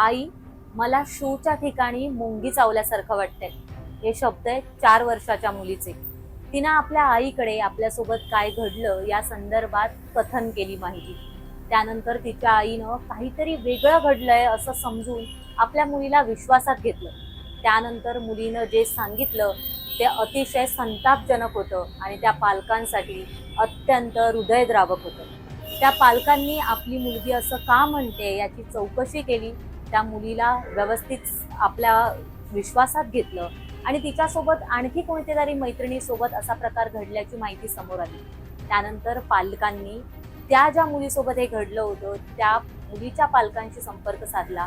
आई मला शूच्या ठिकाणी मुंगी चावल्यासारखं वाटतंय. हे शब्द आहे चार वर्षाच्या मुलीचे. तिनं आपल्या आईकडे आपल्यासोबत काय घडलं या संदर्भात कथन केली माहिती. त्यानंतर तिच्या आईनं काहीतरी वेगळं घडलंय असं समजून आपल्या मुलीला विश्वासात घेतलं. त्यानंतर मुलीनं जे सांगितलं ते अतिशय संतापजनक होतं आणि त्या पालकांसाठी अत्यंत हृदयद्रावक होतं. त्या पालकांनी आपली मुलगी असं का म्हणते याची चौकशी केली? त्या मुलीला व्यवस्थित आपल्या विश्वासात घेतलं आणि तिच्यासोबत आणखी कोणत्या तरी मैत्रिणीसोबत असा प्रकार घडल्याची माहिती समोर आली. त्यानंतर पालकांनी त्या ज्या मुलीसोबत हे घडलं होतं त्या मुलीच्या पालकांशी संपर्क साधला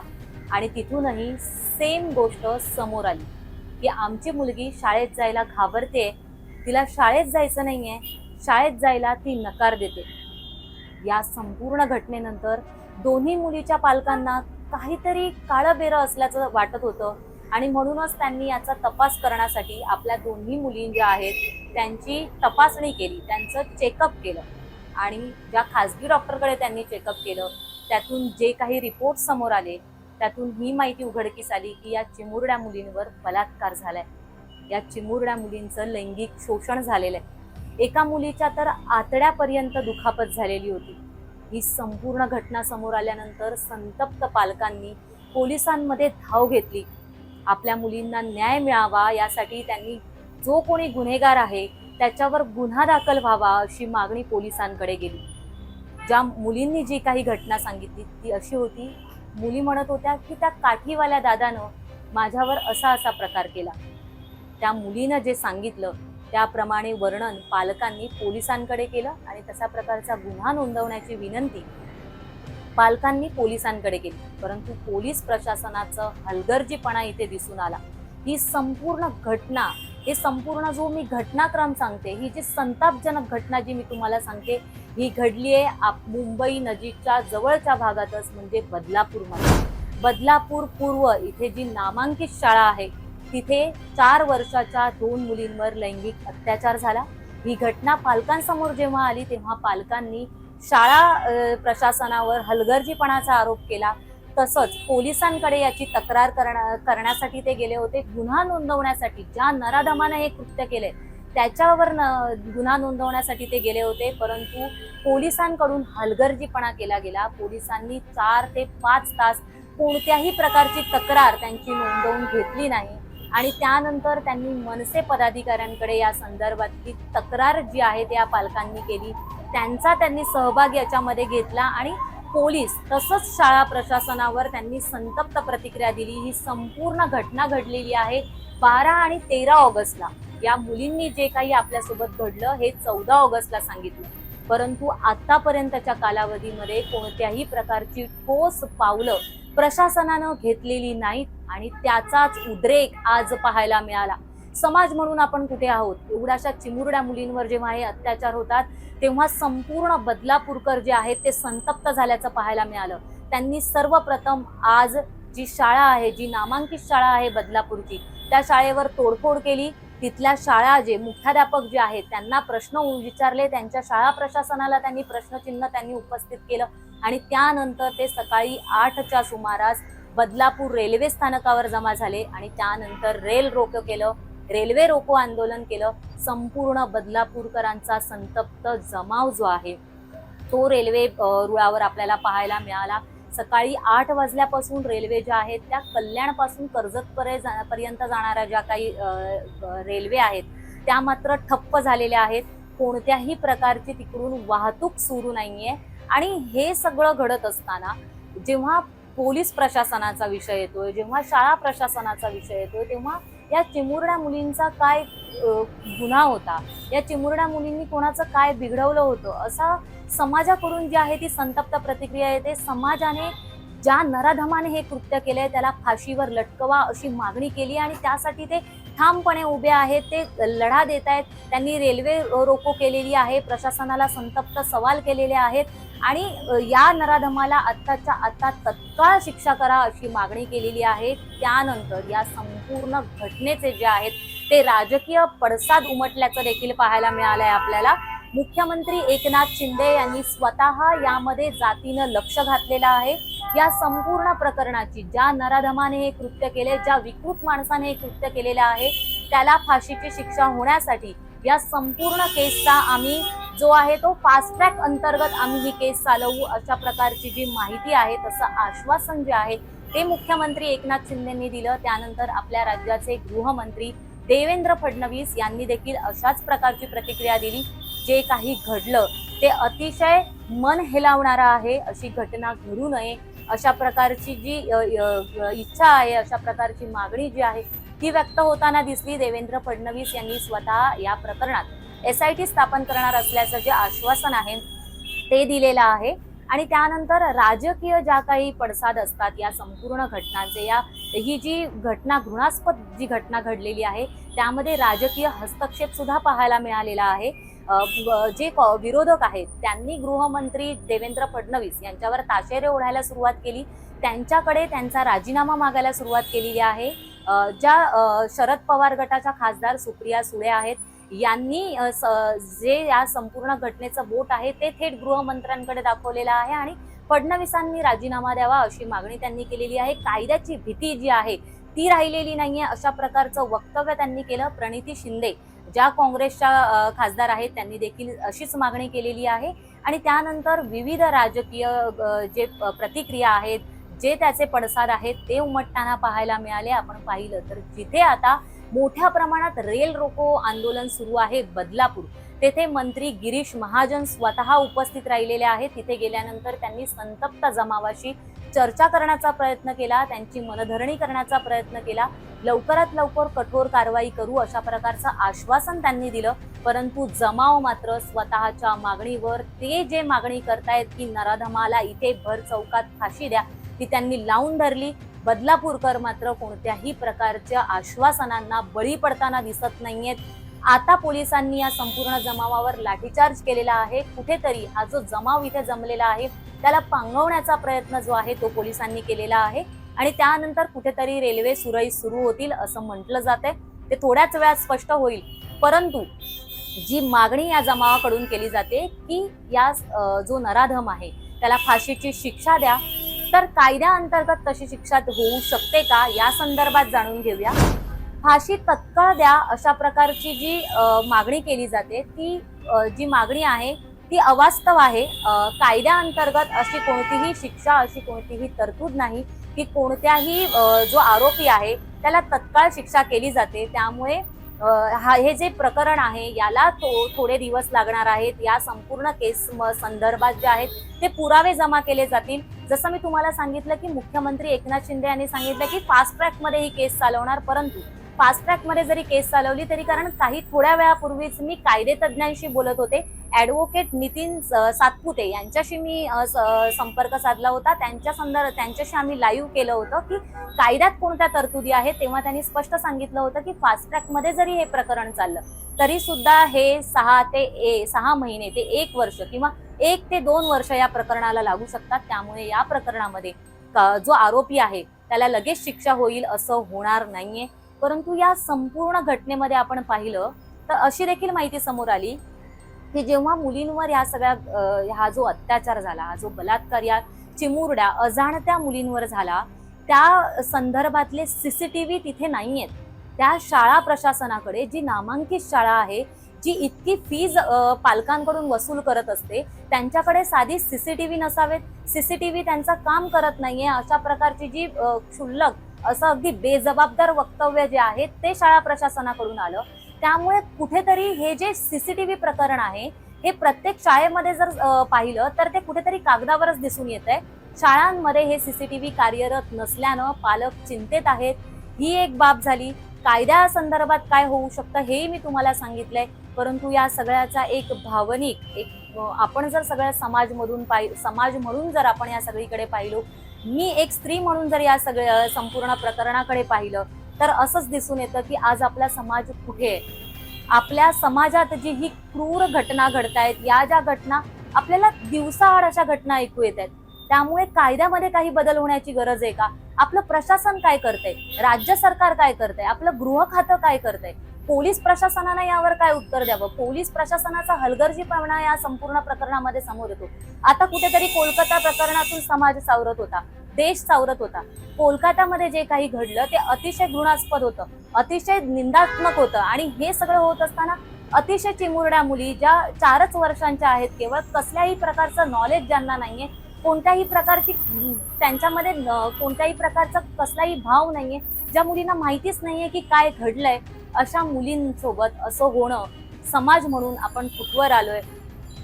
आणि तिथूनही सेम गोष्ट समोर आली की आमची मुलगी शाळेत जायला घाबरते तिला शाळेत जायचं नाही आहे शाळेत जायला ती नकार देते. या संपूर्ण घटनेनंतर दोन्ही मुलीच्या पालकांना काहीतरी काळं बेरं असल्याचं वाटत होतं. आणि म्हणूनच त्यांनी याचा तपास करण्यासाठी आपल्या दोन्ही मुली ज्या आहेत त्यांची तपासणी केली त्यांचं चेकअप केलं. आणि ज्या खाजगी डॉक्टरकडे त्यांनी चेकअप केलं त्यातून जे काही रिपोर्ट समोर आले त्यातून ही माहिती उघडकीस आली की या चिमुरड्या मुलींवर बलात्कार झालाय. या चिमुरड्या मुलींचं लैंगिक शोषण झालेलं आहे. एका मुलीच्या तर आतड्यापर्यंत दुखापत झालेली होती. ही संपूर्ण घटना समोर आल्यानंतर संतप्त पालकांनी पोलिसांमध्ये धाव घेतली. आपल्या मुलींना न्याय मिळावा यासाठी त्यांनी जो कोणी गुन्हेगार आहे त्याच्यावर गुन्हा दाखल व्हावा अशी मागणी पोलिसांकडे गेली. ज्या मुलींनी जी काही घटना सांगितली ती अशी होती मुली म्हणत होत्या की त्या काठीवाल्या दादानं माझ्यावर असा असा प्रकार केला. त्या मुलीनं जे सांगितलं त्याप्रमाणे वर्णन पालकांनी पोलिसांकडे केलं आणि तशा प्रकारचा गुन्हा नोंदवण्याची विनंती पालकांनी पोलिसांकडे केली. परंतु पोलीस प्रशासनाचं हलगर्जीपणा इथे दिसून आला. ही संपूर्ण घटना हे संपूर्ण जो मी घटनाक्रम सांगते ही जी संतापजनक घटना जी मी तुम्हाला सांगते ही घडली आहे आप मुंबई नजीकच्या जवळच्या भागातच म्हणजे बदलापूरमध्ये. बदलापूर पूर्व इथे जी नामांकित शाळा आहे तिथे चार वर्षाच्या दोन मुलींवर लैंगिक अत्याचार झाला. ही घटना पालकांसमोर जेव्हा आली तेव्हा पालकांनी शाळा प्रशासनावर हलगर्जीपणाचा आरोप केला. तसंच पोलिसांकडे याची तक्रार करण्या करण्यासाठी ते गेले होते. गुन्हा नोंदवण्यासाठी ज्या नराधमानं हे कृत्य केले त्याच्यावर न गुन्हा नोंदवण्यासाठी ते गेले होते. परंतु पोलिसांकडून हलगर्जीपणा केला गेला. पोलिसांनी चार ते पाच तास कोणत्याही प्रकारची तक्रार त्यांची नोंदवून घेतली नाही. आणि त्यानंतर त्यांनी मनसे पदाधिकाऱ्यांकडे या संदर्भातली तक्रार जी आहे त्या पालकांनी केली. त्यांचा त्यांनी सहभाग याच्यामध्ये घेतला आणि पोलीस तसंच शाळा प्रशासनावर त्यांनी संतप्त प्रतिक्रिया दिली. ही संपूर्ण घटना घडलेली आहे बारा आणि तेरा ऑगस्टला. या मुलींनी जे काही आपल्यासोबत घडलं हे चौदा ऑगस्टला सांगितलं. परंतु आतापर्यंतच्या कालावधीमध्ये कोणत्याही प्रकारची ठोस पावलं प्रशासनानं घेतलेली नाहीत. आणि त्याचाच उद्रेक आज पाहायला मिळाला. समाज म्हणून आपण कुठे आहोत? एवढ्याशा चिमुरड्या मुलींवर जेव्हा हे अत्याचार होतात तेव्हा संपूर्ण बदलापूरकर जे आहेत ते संतप्त झाल्याचं पाहायला मिळालं. त्यांनी सर्वप्रथम आज जी शाळा आहे जी नामांकित शाळा आहे बदलापूरची त्या शाळेवर तोडफोड केली. तिथल्या शाळा जे मुख्याध्यापक जे आहेत त्यांना प्रश्न विचारले. त्यांच्या शाळा प्रशासनाला त्यांनी प्रश्नचिन्ह त्यांनी उपस्थित केलं. आणि त्यानंतर ते सकाळी आठच्या सुमारास बदलापूर रेल्वे स्थानकावर जमा झाले आणि त्यानंतर रेल रोको केलं रेल्वे रोको आंदोलन केलं संपूर्ण बदलापूरकरांचा संतप्त जमाव जो आहे तो रेल्वे रुळावर आपल्याला पाहायला मिळाला. सकाळी आठ वाजल्यापासून रेल्वे ज्या आहेत त्या कल्याणपासून कर्जत पर्यंत जाणाऱ्या ज्या काही रेल्वे आहेत त्या मात्र ठप्प झालेल्या आहेत. कोणत्याही प्रकारची तिकडून वाहतूक सुरू नाहीये. आणि हे सगळं घडत असताना जेव्हा पोलीस प्रशासनाचा विषय येतोय जेव्हा शाळा प्रशासनाचा विषय येतोय तेव्हा या चिमुरड्या मुलींचा काय गुन्हा होता? या चिमुरड्या मुलींनी कोणाचं काय बिघडवलं होतं? असा समाजाकडून जी आहे ती संतप्त प्रतिक्रिया येते. समाजाने ज्या नराधमाने हे कृत्य केलंय त्याला फाशीवर लटकवा अशी मागणी केली आणि त्यासाठी ते ठामपणे उभे आहेत ते लढा देत आहेत त्यांनी रेल्वे रोको केलेली आहे प्रशासनाला संतप्त सवाल केलेले आहेत. आणि या नराधमाला आत्ताच्या आत्ता तत्काळ शिक्षा करा अशी मागणी केलेली आहे. त्यानंतर या संपूर्ण घटनेचे जे आहेत ते राजकीय पडसाद उमटल्याचं देखील पाहायला मिळालं आहे आपल्याला. मुख्यमंत्री एकनाथ शिंदे यांनी स्वतः यामध्ये जातीनं लक्ष घातलेलं आहे. या संपूर्ण प्रकरणाची ज्या नराधमाने हे कृत्य केले ज्या विकृत माणसाने हे कृत्य केलेलं आहे त्याला फाशीची शिक्षा होण्यासाठी या संपूर्ण केसचा आम्ही जो आहे तो फास्ट ट्रॅक अंतर्गत आम्ही ही केस चालवू अशा प्रकारची जी माहिती आहे तसं आश्वासन जे आहे ते मुख्यमंत्री एकनाथ शिंदेंनी दिलं. त्यानंतर आपल्या राज्याचे गृहमंत्री देवेंद्र फडणवीस यांनी देखील अशाच प्रकारची प्रतिक्रिया दिली. जे काही घडलं ते अतिशय मन हेलावणारं आहे. अशी घटना घडू नये. अशा प्रकारची जी इच्छा आहे अशा प्रकारची मागणी जी आहे ती व्यक्त होताना दिसली. देवेंद्र फडणवीस यांनी स्वतः या प्रकरणात एस आय टी स्थापन करणार असल्याचं जे आश्वासन आहे ते दिलेलं आहे. आणि त्यानंतर राजकीय ज्या काही पडसाद असतात या संपूर्ण घटनांचे या ही जी घटना घृणास्पद जी घटना घडलेली आहे त्यामध्ये राजकीय हस्तक्षेप सुद्धा पाहायला मिळालेला आहे. जे क- विरोधक आहेत त्यांनी गृहमंत्री देवेंद्र फडणवीस यांच्यावर ताशेरे ओढायला सुरुवात केली. त्यांच्याकडे त्यांचा राजीनामा मागायला सुरुवात केलेली आहे. ज्या शरद पवार गटाच्या खासदार सुप्रिया सुळे आहेत यांनी स- जे या संपूर्ण घटनेचं बोट आहे ते थेट गृहमंत्र्यांकडे दाखवलेलं आहे आणि फडणवीसांनी राजीनामा द्यावा अशी मागणी त्यांनी केलेली आहे. कायद्याची भीती जी आहे ती राहिलेली नाहीये अशा प्रकारचं वक्तव्य त्यांनी केलं. प्रणिती शिंदे ज्या काँग्रेसच्या खासदार आहेत त्यांनी देखील अशीच मागणी केलेली आहे. आणि त्यानंतर विविध राजकीय जे प्रतिक्रिया आहेत जे त्याचे पडसाद आहेत ते उमटताना पाहायला मिळाले. आपण पाहिलं तर जिथे आता मोठ्या प्रमाणात रेल रोको आंदोलन सुरू आहे बदलापूर. तेथे मंत्री गिरीश महाजन स्वतः उपस्थित राहिलेले आहेत. तिथे गेल्यानंतर त्यांनी संतप्त जमावाशी चर्चा करण्याचा प्रयत्न केला त्यांची मनधरणी करण्याचा प्रयत्न केला. लवकरात लवकर कठोर कारवाई करू अशा प्रकारचं आश्वासन त्यांनी दिलं. परंतु जमाव मात्र स्वतःच्या मागणीवर ते जे मागणी करतायत की नराधमाला इथे भर चौकात फाशी द्या ती त्यांनी लावून धरली. बदलापूरकर मात्र कोणत्याही प्रकारच्या आश्वासनांना बळी पडताना दिसत नाहीयेत. आता पोलिसांनी या संपूर्ण जमावावर लाठीचार्ज केलेला आहे. कुठेतरी हा जो जमाव इथे जमलेला आहे त्याला पांगवण्याचा प्रयत्न जो आहे तो पोलिसांनी केलेला आहे आणि त्यानंतर कुठेतरी रेल्वे सुरळीत सुरू होतील असं म्हटलं जाते ते थोड्याच वेळात स्पष्ट होईल. परंतु जी मागणी या जमावाकडून केली जाते की या जो नराधम आहे त्याला फाशीची शिक्षा द्या. तर कायद्याअंतर्गत तशी शिक्षा होऊ शकते का? या संदर्भात जाणून घेऊया. फाशी तत्काळ द्या अशा प्रकारची जी मागणी केली जाते ती जी मागणी आहे ती अवास्तव आहे. कायद्या कायद्याअंतर्गत अशी कोणतीही शिक्षा अशी कोणतीही तरतूद नाही की कोणत्याही जो आरोपी आहे त्याला तत्काळ शिक्षा केली जाते. त्यामुळे हा हे जे प्रकरण आहे याला तो थोडे दिवस लागणार आहेत. या संपूर्ण केस म- संदर्भात जे आहेत ते पुरावे जमा केले जातील. जसं मी तुम्हाला सांगितलं की मुख्यमंत्री एकनाथ शिंदे यांनी सांगितलं की फास्ट ट्रॅकमध्ये ही केस चालवणार परंतु फास्ट ट्रॅकमध्ये जरी केस चालवली तरी कारण काही थोड्या वेळापूर्वीच मी कायदे तज्ज्ञांशी बोलत होते. ऍडव्होकेट नितीन सातपुते यांच्याशी मी संपर्क साधला होता. त्यांच्या संदर्भ त्यांच्याशी आम्ही लाईव्ह केलं होतं की कायद्यात कोणत्या तरतुदी आहेत तेव्हा त्यांनी स्पष्ट सांगितलं होतं की फास्ट ट्रॅकमध्ये जरी हे प्रकरण चाललं तरी सुद्धा हे सहा ते ए सहा महिने ते एक वर्ष किंवा एक ते दोन वर्ष या प्रकरणाला लागू शकतात. त्यामुळे या प्रकरणामध्ये जो आरोपी आहे त्याला लगेच शिक्षा होईल असं होणार नाहीये. परंतु या संपूर्ण घटनेमध्ये आपण पाहिलं तर अशी देखील माहिती समोर आली की जेव्हा मुलींवर या सगळ्या हा जो अत्याचार झाला हा जो बलात्कार या चिमुरड्या अजाणत्या मुलींवर झाला त्या संदर्भातले सीसीटीव्ही तिथे नाहीयेत. त्या शाळा प्रशासनाकडे जी नामांकित शाळा आहे जी इतकी फीज पालकांकडून वसूल करत असते त्यांच्याकडे साधी सीसीटीव्ही नसावेत. सीसीटीव्ही त्यांचं काम करत नाहीये. अशा प्रकारची जी क्षुल्लक असं अगदी बेजबाबदार वक्तव्य जे आहे ते शाळा प्रशासनाकडून आलं. त्यामुळे कुठेतरी हे जे सीसीटीव्ही प्रकरण आहे हे प्रत्येक शाळेमध्ये जर पाहिलं तर ते कुठेतरी कागदावरच दिसून येत आहे शाळांमध्ये हे सीसीटीव्ही कार्यरत नसल्यानं पालक चिंतेत आहेत. ही एक बाब झाली. कायद्या संदर्भात काय होऊ शकतं हेही मी तुम्हाला सांगितलंय. परंतु या सगळ्याचा एक भावनिक एक आपण जर सगळ्या समाजमधून पाहि समाज म्हणून जर आपण या सगळीकडे पाहिलो मी एक स्त्री म्हणून जर या सगळ्या संपूर्ण प्रकरणाकडे पाहिलं तर असंच दिसून येतं की आज आपला समाज कुठे आहे? आपल्या समाजात जी ही क्रूर घटना घडतायत या ज्या घटना आपल्याला दिवसाआड अशा घटना ऐकू येत आहेत त्यामुळे कायद्यामध्ये काही बदल होण्याची गरज आहे का? आपलं प्रशासन काय करतंय? राज्य सरकार काय करतंय? आपलं गृह खातं काय करतंय? पोलीस प्रशासनानं यावर काय उत्तर द्यावं? पोलीस प्रशासनाचा हलगर्जीपणा या संपूर्ण प्रकरणामध्ये समोर येतो. आता कुठेतरी कोलकाता प्रकरणातून समाज सावरत होता. देश सावरत होता. कोलकातामध्ये जे काही घडलं ते अतिशय घृणास्पद होतं. अतिशय निंदात्मक होतं. आणि हे सगळं होत असताना अतिशय चिमुरड्या मुली ज्या चारच वर्षांच्या आहेत केवळ कसल्याही प्रकारचं नॉलेज ज्यांना नाहीये कोणत्याही प्रकारची त्यांच्यामध्ये न- कोणत्याही प्रकारचा कसलाही भाव नाहीये ज्या मुलींना माहितीच नाहीये की काय घडलंय अशा मुलींसोबत असं होणं समाज म्हणून आपण कुठवर आलोय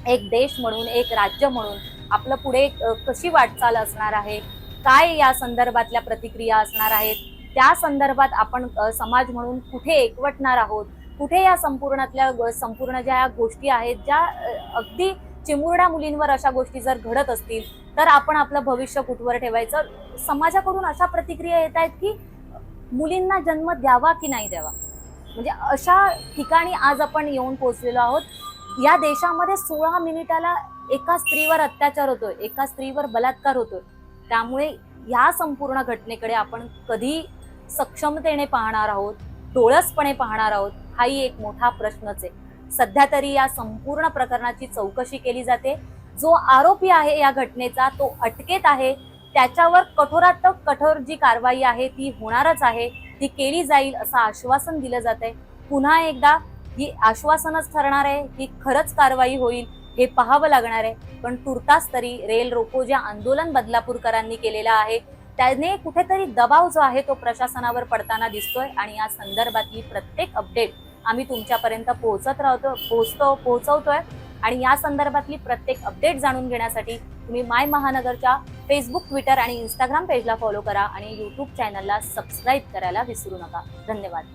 एक देश म्हणून एक राज्य म्हणून आपलं पुढे कशी वाटचाल असणार आहे? काय या संदर्भातल्या प्रतिक्रिया असणार आहेत? त्या संदर्भात आपण समाज म्हणून कुठे एकवटणार आहोत? कुठे या संपूर्णातल्या संपूर्ण ज्या गोष्टी आहेत ज्या अगदी चिमुरड्या मुलींवर अशा गोष्टी जर घडत असतील तर आपण आपलं भविष्य कुठवर ठेवायचं? समाजाकडून अशा प्रतिक्रिया येत आहेत की मुलींना जन्म द्यावा की नाही द्यावा? म्हणजे अशा ठिकाणी आज आपण येऊन पोहोचलेलो आहोत. या देशामध्ये सोळा मिनिटाला एका स्त्रीवर अत्याचार होतोय एका स्त्रीवर बलात्कार होतोय. त्यामुळे या संपूर्ण घटनेकडे आपण कधी सक्षमतेने पाहणार आहोत डोळसपणे पाहणार आहोत हाही एक मोठा प्रश्नच आहे. सध्या तरी या संपूर्ण प्रकरणाची चौकशी केली जाते. जो आरोपी आहे या घटनेचा तो अटकेत आहे. त्याच्यावर कठोरात कठोर जी कारवाई आहे ती होणारच आहे. ती केली जाईल असं आश्वासन दिलं जात आहे पुन्हा एकदा ही आश्वासनच ठरणार आहे की खरंच कारवाई होईल हे पाहावं लागणार आहे. पण तुर्तास तरी रेल रोको जे आंदोलन बदलापूरकरांनी केलेलं आहे त्याने कुठेतरी दबाव जो आहे तो प्रशासनावर पडताना दिसतोय आणि या संदर्भातली प्रत्येक अपडेट आम्ही तुमच्यापर्यंत पोहोचत राहतो पोहोचतो पोहोचवतोय. आणि या संदर्भातली प्रत्येक अपडेट जाणून घेण्यासाठी तुम्ही माय महानगरच्या फेसबुक ट्विटर आणि इंस्टाग्राम पेजला फॉलो करा आणि यूट्यूब चॅनलला सबस्क्राईब करायला विसरू नका. धन्यवाद.